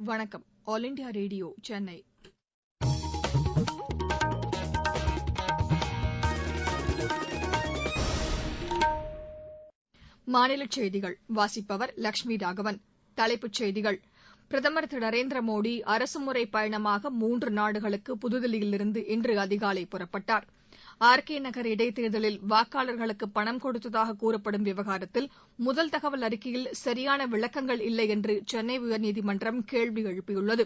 வணக்கம். All India radio Chennai மாநிலச் செய்திகள். வாசிப்பவர் லட்சுமி ராகவன். தலைப்புச் செய்திகள். பிரதமர் திரு நரேந்திர மோடி அரசுமுறை பயணமாக மூன்று நாடுகளுக்கு புதுதில்லியிலிருந்து இன்று அதிகாலை புறப்பட்டார். ஆர் கே நகர் இடைத்தேர்தலில் வாக்காளர்களுக்கு பணம் கொடுத்ததாக கூறப்படும் விவகாரத்தில் முதல் தகவல் அறிக்கையில் சரியான விளக்கங்கள் இல்லை என்று சென்னை உயர்நீதிமன்றம் கேள்வி எழுப்பியுள்ளது.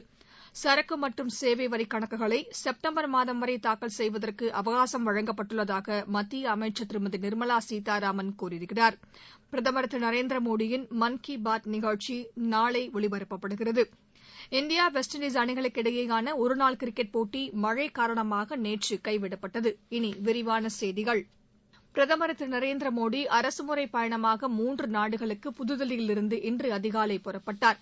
சரக்கு மற்றும் சேவை வரி கணக்குகளை செப்டம்பர் மாதம் வரை தாக்கல் செய்வதற்கு அவகாசம் வழங்கப்பட்டுள்ளதாக மத்திய அமைச்சர் திருமதி நிர்மலா சீதாராமன் கூறியிருக்கிறார். பிரதமர் திரு நரேந்திர மோடியின் மன் கி பாத் நிகழ்ச்சி நாளை ஒலிபரப்பப்படுகிறது இந்தியா வெஸ்ட் இண்டீஸ் அணிகளுக்கு இடையேயான ஒருநாள் கிரிக்கெட் போட்டி மழை காரணமாக நேற்று கைவிடப்பட்டது. இனி விரிவான செய்திகள். பிரதமர் திரு நரேந்திர மோடி அரசுமுறை பயணமாக மூன்று நாடுகளுக்கு புதுதில்லியிலிருந்து இன்று அதிகாலை புறப்பட்டார்.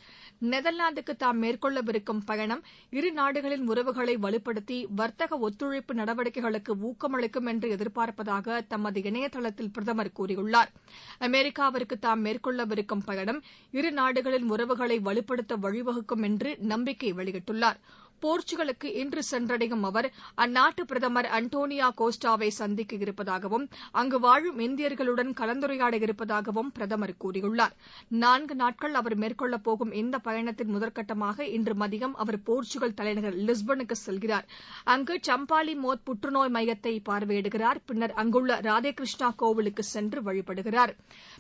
நெதர்லாந்துக்கு தாம் மேற்கொள்ளவிருக்கும் பயணம் இரு நாடுகளின் உறவுகளை வலுப்படுத்தி வர்த்தக ஒத்துழைப்பு நடவடிக்கைகளுக்கு ஊக்கமளிக்கும் என்று எதிர்பார்ப்பதாக தமது இணையதளத்தில் பிரதமர் கூறியுள்ளார். அமெரிக்காவிற்கு தாம் மேற்கொள்ளவிருக்கும் பயணம் இரு நாடுகளின் உறவுகளை வலுப்படுத்த வழிவகுக்கும் என்று நம்பிக்கை வெளியிட்டுள்ளாா் போர்ச்சுகலுக்கு இன்று சென்றடையும் அவர் அந்நாட்டு பிரதமர் அன்டோனியோ கோஸ்டாவை சந்திக்க இருப்பதாகவும் அங்கு வாழும் இந்தியர்களுடன் கலந்துரையாட இருப்பதாகவும் பிரதமர் கூறியுள்ளார். நான்கு நாட்கள் அவர் மேற்கொள்ளப் போகும் இந்த பயணத்தின் முதற்கட்டமாக இன்று மதியம் அவர் போர்ச்சுகல் தலைநகர் லிஸ்பனுக்கு செல்கிறார். அங்கு சம்பாலி மோத் புற்றுநோய் மையத்தை பார்வையிடுகிறார். பின்னர் அங்குள்ள ராதேகிருஷ்ணா கோவிலுக்கு சென்று வழிபடுகிறார்.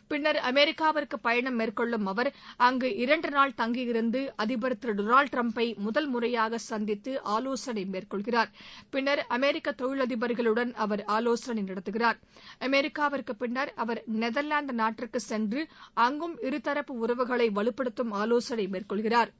பின்னர் அமெரிக்காவிற்கு பயணம் மேற்கொள்ளும் அவர் அங்கு இரண்டு நாள் தங்கியிருந்து அதிபர் திரு டொனால்டு டிரம்பை முதல் முறையாக சந்தித்து சந்தித்து ஆலோசனை மேற்கொள்கிறார். பின்னர் அமெரிக்க தொழிலதிபர்களுடன் அவர் ஆலோசனை நடத்துகிறார். அமெரிக்காவிற்கு பின்னர் அவர் நெதர்லாந்து நாட்டிற்கு சென்று அங்கும் இருதரப்பு உறவுகளை வலுப்படுத்தும் ஆலோசனை மேற்கொள்கிறார்.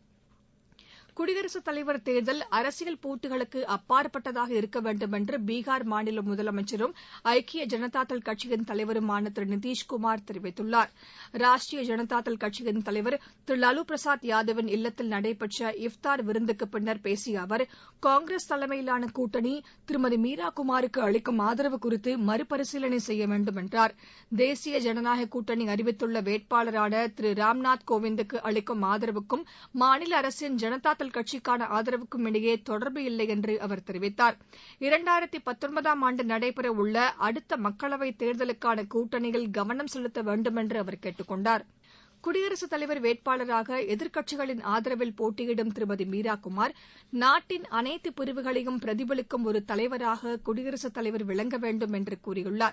குடியரசுத் தலைவர் தேர்தல் அரசியல் போட்டிகளுக்கு அப்பாற்பட்டதாக இருக்க வேண்டும் என்று பீகார் மாநில முதலமைச்சரும் ஐக்கிய ஜனதாதள் கட்சியின் தலைவருமான திரு நிதிஷ்குமார் தெரிவித்துள்ளார். ராஷ்ட்ரிய ஜனதாதள் கட்சியின் தலைவர் திரு லாலு பிரசாத் யாதவின் இல்லத்தில் நடைபெற்ற இஃப்தார் விருந்துக்கு பின்னர் பேசிய அவர் காங்கிரஸ் தலைமையிலான கூட்டணி திருமதி மீரா குமாருக்கு அளிக்கும் ஆதரவு குறித்து மறுபரிசீலனை செய்ய வேண்டும் என்றார் தேசிய ஜனநாயக கூட்டணி அறிவித்துள்ள வேட்பாளரான திரு ராம்நாத் கோவிந்துக்கு அளிக்கும் ஆதரவுக்கும் மாநில அரசின் ஜனதாதள் அரசியல் கட்சிக்கான ஆதரவுக்கும் இடையே தொடர்பு இல்லை என்று அவர் தெரிவித்தார். இரண்டாயிரத்தி ஆண்டு நடைபெற உள்ள அடுத்த மக்களவைத் தேர்தலுக்கான கூட்டணியில் கவனம் செலுத்த வேண்டும் என்று அவர் கேட்டுக் கொண்டார். குடியரசுத் தலைவர் வேட்பாளராக எதிர்க்கட்சிகளின் ஆதரவில் போட்டியிடும் திருமதி மீரா குமார் நாட்டின் அனைத்து பிரிவுகளையும் பிரதிபலிக்கும் ஒரு தலைவராக குடியரசுத் தலைவர் விளங்க வேண்டும் என்று கூறியுள்ளார்.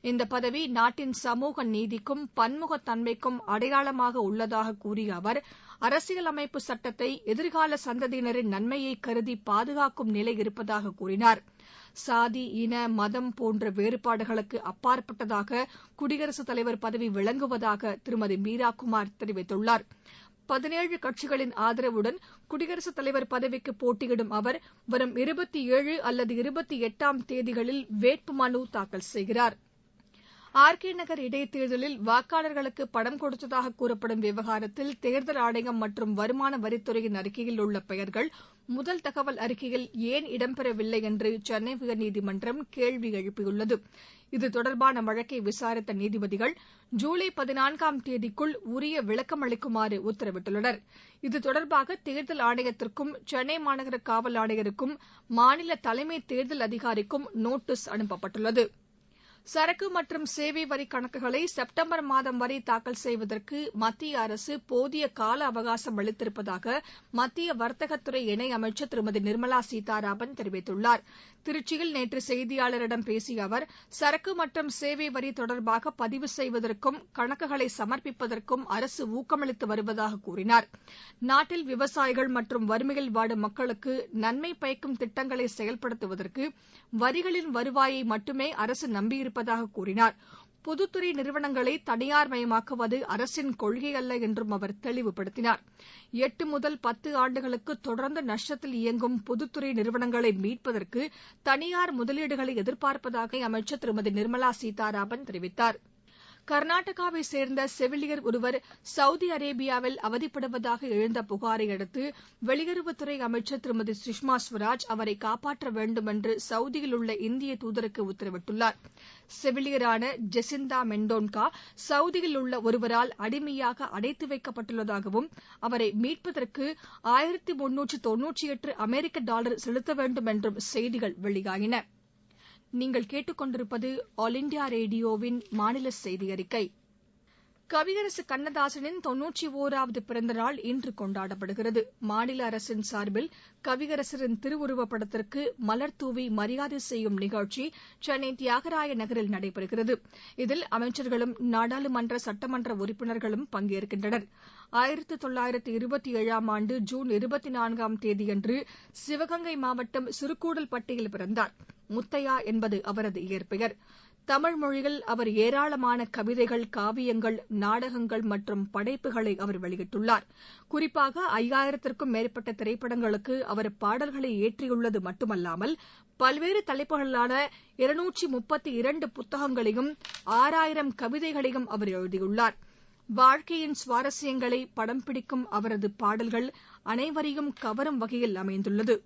இந்த பதவி நாட்டின் சமூக நீதிக்கும் பன்முகத்தன்மைக்கும் அடையாளமாக உள்ளதாக கூறிய அவர் அரசியலமைப்பு சட்டத்தை எதிர்கால சந்ததியினரின் நன்மையை கருதி பாதுகாக்கும் நிலை இருப்பதாக கூறினார். சாதி இன மதம் போன்ற வேறுபாடுகளுக்கு அப்பாற்பட்டதாக குடியரசுத் தலைவர் பதவி விளங்குவதாக திருமதி மீரா குமார் தெரிவித்துள்ளார். பதினேழு கட்சிகளின் ஆதரவுடன் குடியரசுத் தலைவர் பதவிக்கு போட்டியிடும் அவர் வரும் இருபத்தி ஏழு அல்லது இருபத்தி எட்டாம் தேதிகளில் வேட்புமனு தாக்கல் செய்கிறார். ஆர் கே நகர் இடைத்தேர்தலில் வாக்காளர்களுக்கு பணம் கொடுத்ததாக கூறப்படும் விவகாரத்தில் தேர்தல் ஆணையம் மற்றும் வருமான வரித்துறையின் அறிக்கையில் உள்ள பெயர்கள் முதல் தகவல் அறிக்கையில் ஏன் இடம்பெறவில்லை என்று சென்னை உயர்நீதிமன்றம் கேள்வி எழுப்பியுள்ளது. இது தொடர்பான வழக்கை விசாரித்த நீதிபதிகள் ஜூலை பதினான்காம் தேதிக்குள் உரிய விளக்கம் அளிக்குமாறு உத்தரவிட்டுள்ளனர். இது தொடர்பாக தேர்தல் ஆணையத்திற்கும் சென்னை மாநகர காவல் ஆணையருக்கும் மாநில தலைமை தேர்தல் அதிகாரிக்கும் நோட்டீஸ் அனுப்பப்பட்டுள்ளது. சரக்கு மற்றும் சேவை வரி கணக்குகளை செப்டம்பர் மாதம் வரை தாக்கல் செய்வதற்கு மத்திய அரசு போதிய கால அவகாசம் அளித்திருப்பதாக மத்திய வர்த்தகத்துறை இணையமைச்சர் திருமதி நிர்மலா சீதாராமன் தெரிவித்துள்ளார். திருச்சியில் நேற்று செய்தியாளர்களிடம் பேசிய அவர் சரக்கு மற்றும் சேவை வரி தொடர்பாக பதிவு செய்வதற்கும் கணக்குகளை சமர்ப்பிப்பதற்கும் அரசு ஊக்கமளித்து வருவதாக கூறினார். நாட்டில் விவசாயிகள் மற்றும் வறுமையில் வாடும் மக்களுக்கு நன்மை பயக்கும் திட்டங்களை செயல்படுத்துவதற்கு வரிகளின் வருவாயை மட்டுமே அரசு நம்பியிருப்பதாக கூறினார். பொதுத்துறை நிறுவனங்களை தனியார் மயமாக்குவது அரசின் கொள்கை அல்ல என்றும் அவர் தெளிவுபடுத்தினார். எட்டு முதல் பத்து ஆண்டுகளுக்கு தொடர்ந்து நஷ்டத்தில் இயங்கும் பொதுத்துறை நிறுவனங்களை மீட்பதற்கு தனியார் முதலீடுகளை எதிர்பார்ப்பதாக அமைச்சர் திருமதி நிர்மலா சீதாராமன் தெரிவித்தார். கர்நாடகாவை சேர்ந்த செவிலியர் ஒருவர் சவுதி அரேபியாவில் அவதிப்படுவதாக எழுந்த புகாரை அடுத்து வெளியுறவுத்துறை அமைச்சர் திருமதி சுஷ்மா ஸ்வராஜ் அவரை காப்பாற்ற வேண்டும் என்று சவுதியில் உள்ள இந்திய தூதருக்கு உத்தரவிட்டுள்ளார். செவிலியரான ஜெசிந்தா மெண்டோன்கா சவுதியில் உள்ள ஒருவரால் அடிமையாக அடைத்து வைக்கப்பட்டுள்ளதாகவும் அவரை மீட்பதற்கு ஆயிரத்து முன்னூற்று தொன்னூற்றி எட்டு அமெரிக்க டாலர் செலுத்த வேண்டும் என்றும் செய்திகள் வெளியாயின. நீங்கள் கேட்டுக் கொண்டிருப்பது ஆல் இண்டியா ரேடியோவின் மாநில செய்தி அறிக்கை கவியரசு கண்ணதாசனின் தொன்னூற்றி ஒராவது பிறந்த நாள் இன்று கொண்டாடப்படுகிறது. மாநில அரசின் சார்பில் கவியரசரின் திருவுருவப் படத்திற்கு மலர்தூவி மரியாதை செய்யும் நிகழ்ச்சி சென்னை தியாகராய நகரில் நடைபெறுகிறது. இதில் அமைச்சர்களும் நாடாளுமன்ற சட்டமன்ற உறுப்பினர்களும் பங்கேற்கின்றனர். ஆயிரத்து தொள்ளாயிரத்து இருபத்தி ஏழாம் ஆண்டு ஜூன் இருபத்தி நான்காம் தேதியன்று சிவகங்கை மாவட்டம் சிறுகூடல்பட்டியில் பிறந்தார். முத்தையா என்பது அவரது இயற்பெயர். தமிழ் மொழியில் அவர் ஏராளமான கவிதைகள் காவியங்கள் நாடகங்கள் மற்றும் படைப்புகளை அவர் வெளியிட்டுள்ளார். குறிப்பாக ஐயாயிரத்திற்கும் மேற்பட்ட திரைப்படங்களுக்கு அவர் பாடல்களை இயற்றியுள்ளது மட்டுமல்லாமல் பல்வேறு தலைப்புகளான இருநூற்றி முப்பத்தி இரண்டு புத்தகங்களையும் ஆறாயிரம் கவிதைகளையும் அவர் எழுதியுள்ளார். வாழ்க்கையின் சுவாரஸ்யங்களை படம் பிடிக்கும் அவரது பாடல்கள் அனைவரையும் கவரும் வகையில் அமைந்துள்ளது.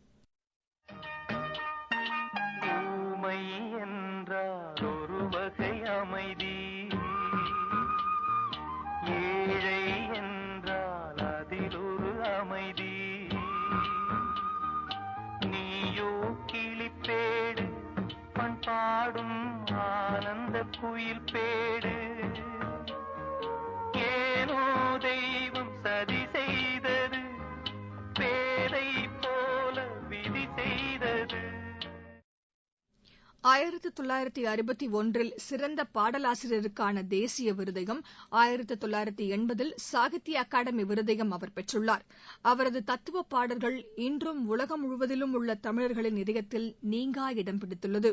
ஆயிரத்து தொள்ளாயிரத்து அறுபத்தி ஒன்றில் சிறந்த பாடலாசிரியருக்கான தேசிய விருதையும் ஆயிரத்து தொள்ளாயிரத்து எண்பதில் சாகித்ய அகாடமி விருதையும் அவர் பெற்றுள்ளார். அவரது தத்துவ பாடல்கள் இன்றும் உலகம் முழுவதிலும் உள்ள தமிழர்களின் இதயத்தில் நீங்கா இடம் பிடித்துள்ளது.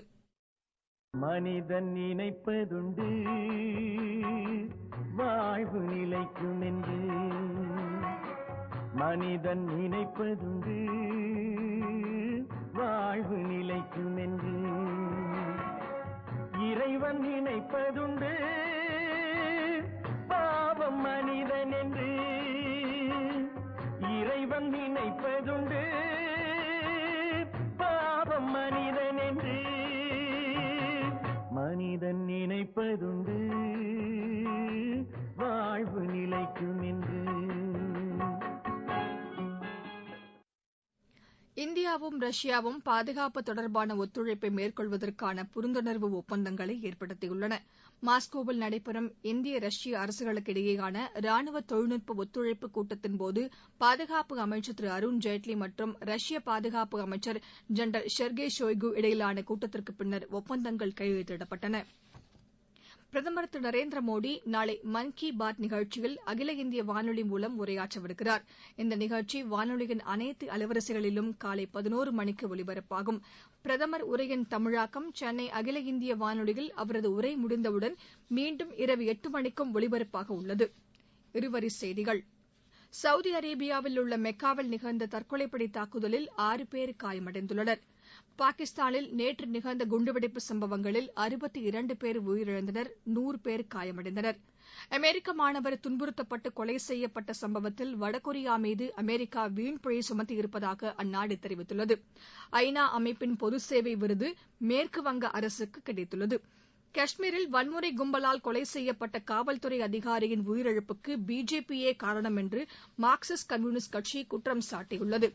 மனிதன் நினைப்பதுண்டு வாழ்வு நிலைக்கும் என்று. மனிதன் நினைப்பதுண்டு வாழ்வு நிலைக்கும் என்று. இறைவன் நினைப்பதுண்டு. பாவம் மனிதன் என்று. இறைவன் நினைப்பதுண்டு. பாவம் மனிதன் என்று. மனிதன் நினைப்பதுண்டு. இந்தியாவும் ரஷ்யாவும் பாதுகாப்பு தொடர்பான ஒத்துழைப்பை மேற்கொள்வதற்கான புரிந்துணர்வு ஒப்பந்தங்களை ஏற்படுத்தியுள்ளன. மாஸ்கோவில் நடைபெறும் இந்திய ரஷ்ய அரசுகளுக்கிடையேயான ராணுவ தொழில்நுட்ப ஒத்துழைப்பு கூட்டத்தின்போது பாதுகாப்பு அமைச்சர் திரு அருண்ஜேட்லி மற்றும் ரஷ்ய பாதுகாப்பு அமைச்சர் ஜெனரல் ஷெர்கே ஷோய்கு இடையிலான கூட்டத்திற்கு பின்னர் ஒப்பந்தங்கள் கையெழுத்திடப்பட்டன. பிரதமர் திரு நரேந்திர மோடி நாளை மன் கி பாத் நிகழ்ச்சியில் அகில இந்திய வானொலி மூலம் உரையாற்றவிருக்கிறார். இந்த நிகழ்ச்சி வானொலியின் அனைத்து அலைவரிசைகளிலும் காலை பதினோரு மணிக்கு ஒலிபரப்பாகும். பிரதமர் உரையின் தமிழாக்கம் சென்னை அகில இந்திய வானொலியில் அவரது உரை முடிந்தவுடன் மீண்டும் இரவு எட்டு மணிக்கும் ஒலிபரப்பாக உள்ளது. இருவரி செய்திகள். சவுதி அரேபியாவில் உள்ள மெக்காவில் நிகழ்ந்த தற்கொலைப்படை தாக்குதலில் ஆறு பேர் காயமடைந்துள்ளனர். பாகிஸ்தானில் நேற்று நிகழ்ந்த குண்டுவெடிப்பு சம்பவங்களில் அறுபத்தி இரண்டு பேர் உயிரிழந்தனர் நூறு பேர் காயமடைந்தனர். அமெரிக்க மாணவர் துன்புறுத்தப்பட்டு கொலை செய்யப்பட்ட சம்பவத்தில் வடகொரியா மீது அமெரிக்கா வீண்பழி சுமத்தியிருப்பதாக அந்நாடு தெரிவித்துள்ளது. ஐநா அமைப்பின் பொது சேவை விருது மேற்குவங்க அரசுக்கு கிடைத்துள்ளது. காஷ்மீரில் வன்முறை கும்பலால் கொலை செய்யப்பட்ட காவல்துறை அதிகாரியின் உயிரிழப்புக்கு பிஜேபியே காரணம் என்று மார்க்சிஸ்ட் கம்யூனிஸ்ட் கட்சி குற்றம் சாட்டியுள்ளது.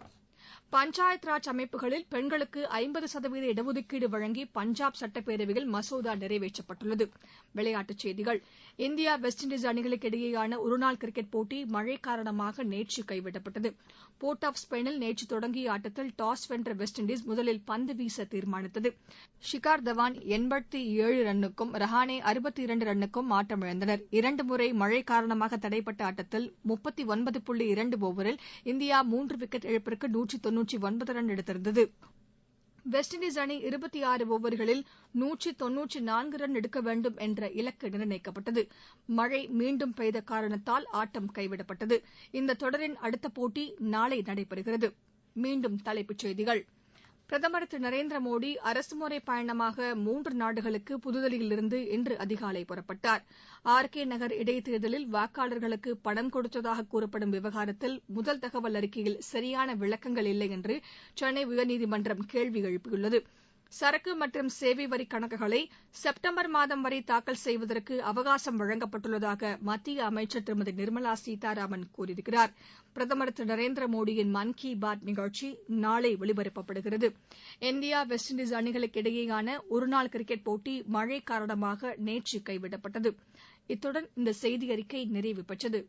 பஞ்சாயத் ராஜ் அமைப்புகளில் பெண்களுக்கு ஐம்பது சதவீத இடஒதுக்கீடு வழங்கி பஞ்சாப் சட்டப்பேரவையில் மசோதா நிறைவேற்றப்பட்டுள்ளது. விளையாட்டுச் செய்திகள். இந்தியா வெஸ்ட் இண்டீஸ் அணிகளுக்கு இடையேயான ஒருநாள் கிரிக்கெட் போட்டி மழை காரணமாக நேற்று கைவிடப்பட்டது. போர்ட் ஆப் ஸ்பெயினில் நேற்று தொடங்கிய ஆட்டத்தில் டாஸ் வென்ற வெஸ்ட் இண்டீஸ் முதலில் பந்து வீச தீர்மானித்தது. ஷிகார் தவான் எண்பத்தி ஏழு ரன்னுக்கும் ரஹானே அறுபத்தி இரண்டு ரன்னுக்கும் ஆட்டமிழந்தனர். இரண்டு முறை மழை காரணமாக தடைப்பட்ட ஆட்டத்தில் முப்பத்தி ஒன்பது புள்ளி இரண்டு ஓவரில் இந்தியா மூன்று விக்கெட் இழப்பிற்கு நூற்றி ஒன்பது ரன் எடுத்திருந்தது. வெஸ்ட் இண்டீஸ் அணி இருபத்தி ஆறு ஓவர்களில் நூற்றி தொன்னூற்றி நான்கு ரன் எடுக்க வேண்டும் என்ற இலக்கு நிர்ணயிக்கப்பட்டது. மழை மீண்டும் பெய்த காரணத்தால் ஆட்டம் கைவிடப்பட்டது. இந்த தொடரின் அடுத்த போட்டி நாளை நடைபெறுகிறது. மீண்டும் தலைப்புச் செய்திகள். பிரதமர் திரு நரேந்திர மோடி அரசுமுறை பயணமாக மூன்று நாடுகளுக்கு புதுதில்லியிலிருந்து இன்று அதிகாலை புறப்பட்டார். ஆர் கே நகர் இடைத்தேர்தலில் வாக்காளர்களுக்கு பணம் கொடுத்ததாக கூறப்படும் விவகாரத்தில் முதல் தகவல் அறிக்கையில் சரியான விளக்கங்கள் இல்லை என்று சென்னை உயர்நீதிமன்றம் கேள்வி எழுப்பியுள்ளது. சரக்கு மற்றும் சேவை வரி கணக்குகளை செப்டம்பர் மாதம் வரை தாக்கல் செய்வதற்கு அவகாசம் வழங்கப்பட்டுள்ளதாக மத்திய அமைச்சர் திருமதி நிர்மலா சீதாராமன் கூறியிருக்கிறார். பிரதமர் திரு நரேந்திர மோடியின் மன் கி பாத் நிகழ்ச்சி நாளை ஒலிபரப்பப்படுகிறது இந்தியா வெஸ்ட் இண்டீஸ் அணிகளுக்கு இடையேயான ஒருநாள் கிரிக்கெட் போட்டி மழை காரணமாக நேற்று கைவிடப்பட்டது. இத்துடன் இந்த செய்தியறிக்கை நிறைவு பெற்றது.